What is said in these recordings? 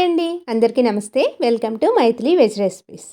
Hi అండి. అందరికీ నమస్తే. Welcome to Mythili veg recipes.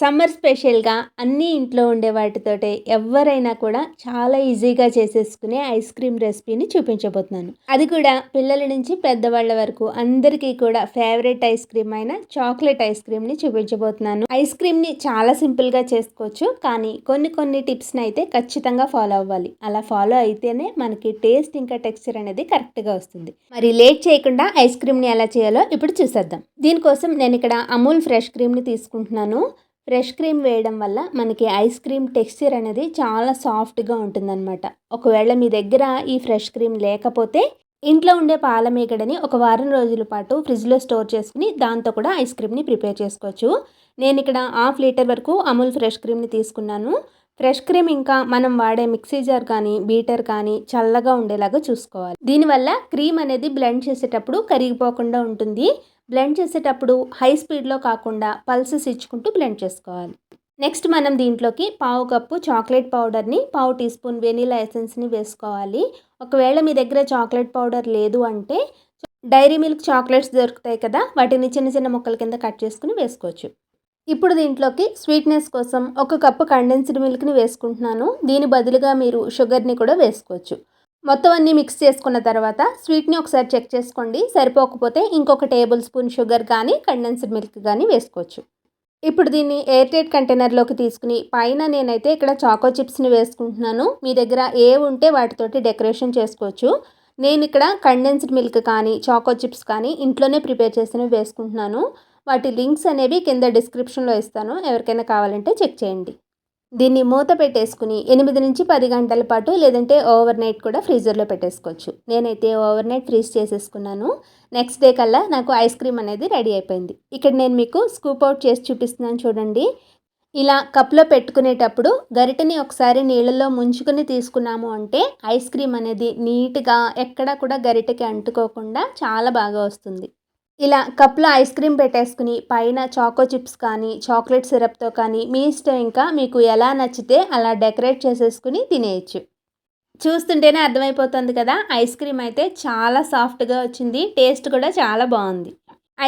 Summer స్పెషల్గా అన్ని ఇంట్లో ఉండే వాటితోటే ఎవరైనా కూడా చాలా ఈజీగా చేసేసుకునే ఐస్ క్రీమ్ రెసిపీని చూపించబోతున్నాను. అది కూడా పిల్లల నుంచి పెద్దవాళ్ళ వరకు అందరికీ కూడా ఫేవరెట్ ఐస్ క్రీమ్ అయిన చాక్లెట్ ఐస్ క్రీమ్ని చూపించబోతున్నాను. ఐస్ క్రీమ్ని చాలా సింపుల్గా చేసుకోవచ్చు కానీ కొన్ని కొన్ని టిప్స్ని అయితే ఖచ్చితంగా ఫాలో అవ్వాలి. అలా ఫాలో అయితేనే మనకి టేస్ట్ ఇంకా టెక్స్చర్ అనేది కరెక్ట్గా వస్తుంది. మరి లేట్ చేయకుండా ఐస్ క్రీమ్ని ఎలా చేయాలో ఇప్పుడు చూసేద్దాం. దీనికోసం నేను ఇక్కడ అమూల్ ఫ్రెష్ క్రీమ్ని తీసుకుంటున్నాను. ఫ్రెష్ క్రీమ్ వేయడం వల్ల మనకి ఐస్ క్రీమ్ టెక్స్చర్ అనేది చాలా సాఫ్ట్గా ఉంటుందన్నమాట. ఒకవేళ మీ దగ్గర ఈ ఫ్రెష్ క్రీమ్ లేకపోతే ఇంట్లో ఉండే పాల మేకడని ఒక వారం రోజుల పాటు ఫ్రిడ్జ్లో స్టోర్ చేసుకుని దాంతో కూడా ఐస్ క్రీమ్ని ప్రిపేర్ చేసుకోవచ్చు. నేను ఇక్కడ హాఫ్ లీటర్ వరకు అమూల్ ఫ్రెష్ క్రీమ్ని తీసుకున్నాను. ఫ్రెష్ క్రీమ్ ఇంకా మనం వాడే మిక్సీ జార్ కానీ బీటర్ కానీ చల్లగా ఉండేలాగా చూసుకోవాలి. దీనివల్ల క్రీమ్ అనేది బ్లెండ్ చేసేటప్పుడు కరిగిపోకుండా ఉంటుంది. బ్లెండ్ చేసేటప్పుడు హై స్పీడ్లో కాకుండా పల్సెస్ ఇచ్చుకుంటూ బ్లెండ్ చేసుకోవాలి. నెక్స్ట్ మనం దీంట్లోకి పావు కప్పు చాక్లెట్ పౌడర్ని పావు టీ స్పూన్ వెనీలా ఎసెన్స్ని వేసుకోవాలి. ఒకవేళ మీ దగ్గర చాక్లెట్ పౌడర్ లేదు అంటే డైరీ మిల్క్ చాక్లెట్స్ దొరుకుతాయి కదా వాటిని చిన్న చిన్న ముక్కల కింద కట్ చేసుకుని వేసుకోవచ్చు. ఇప్పుడు దీంట్లోకి స్వీట్నెస్ కోసం ఒక కప్పు కండెన్స్డ్ మిల్క్ని వేసుకుంటున్నాను. దీని బదులుగా మీరు షుగర్ని కూడా వేసుకోవచ్చు. మొత్తం అన్నీ మిక్స్ చేసుకున్న తర్వాత స్వీట్ని ఒకసారి చెక్ చేసుకోండి. సరిపోకపోతే ఇంకొక టేబుల్ స్పూన్ షుగర్ కానీ కండెన్స్డ్ మిల్క్ కానీ వేసుకోవచ్చు. ఇప్పుడు దీన్ని ఎయిర్ టైట్ కంటైనర్లోకి తీసుకుని పైన నేనైతే ఇక్కడ చాకో చిప్స్ని వేసుకుంటున్నాను. మీ దగ్గర ఏ ఉంటే వాటితోటి డెకరేషన్ చేసుకోవచ్చు. నేను ఇక్కడ కండెన్స్డ్ మిల్క్ కానీ చాకో చిప్స్ కానీ ఇంట్లోనే ప్రిపేర్ చేసినవి వేసుకుంటున్నాను. వాటి లింక్స్ అనేవి కింద డిస్క్రిప్షన్లో ఇస్తాను. ఎవరికైనా కావాలంటే చెక్ చేయండి. దీన్ని మూత పెట్టేసుకుని ఎనిమిది నుంచి పది గంటల పాటు లేదంటే ఓవర్ నైట్ కూడా ఫ్రీజర్లో పెట్టేసుకోవచ్చు. నేనైతే ఓవర్ నైట్ ఫ్రీజ్ చేసేసుకున్నాను. నెక్స్ట్ డే కల్లా నాకు ఐస్ క్రీమ్ అనేది రెడీ అయిపోయింది. ఇక్కడ నేను మీకు స్కూప్ అవుట్ చేసి చూపిస్తున్నాను చూడండి. ఇలా కప్లో పెట్టుకునేటప్పుడు గరిటని ఒకసారి నీళ్ళలో ముంచుకుని తీసుకున్నాము అంటే ఐస్ క్రీమ్ అనేది నీట్గా ఎక్కడా కూడా గరిటకి అంటుకోకుండా చాలా బాగా వస్తుంది. ఇలా కప్లో ఐస్ క్రీమ్ పెట్టేసుకుని పైన చాకో చిప్స్ కానీ చాక్లెట్ సిరప్తో కానీ మీ ఇష్టం ఇంకా మీకు ఎలా నచ్చితే అలా డెకరేట్ చేసేసుకుని తినేయచ్చు. చూస్తుంటేనే అర్థమైపోతుంది కదా ఐస్ క్రీమ్ అయితే చాలా సాఫ్ట్గా వచ్చింది టేస్ట్ కూడా చాలా బాగుంది.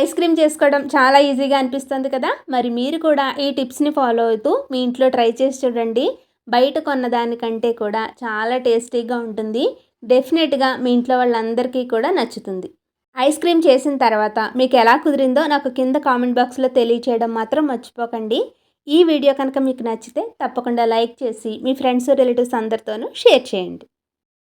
ఐస్ క్రీమ్ చేసుకోవడం చాలా ఈజీగా అనిపిస్తుంది కదా మరి మీరు కూడా ఈ టిప్స్ని ఫాలో అవుతూ మీ ఇంట్లో ట్రై చేసి చూడండి. బయట కొన్నదానికంటే కూడా చాలా టేస్టీగా ఉంటుంది. డెఫినెట్గా మీ ఇంట్లో వాళ్ళందరికీ కూడా నచ్చుతుంది. ఐస్ క్రీమ్ చేసిన తర్వాత మీకు ఎలా కుదిరిందో నాకు కింద కామెంట్ బాక్స్లో తెలియచేయడం మాత్రం మర్చిపోకండి. ఈ వీడియో కనుక మీకు నచ్చితే తప్పకుండా లైక్ చేసి మీ ఫ్రెండ్స్ రిలేటివ్స్ అందరితోనూ షేర్ చేయండి.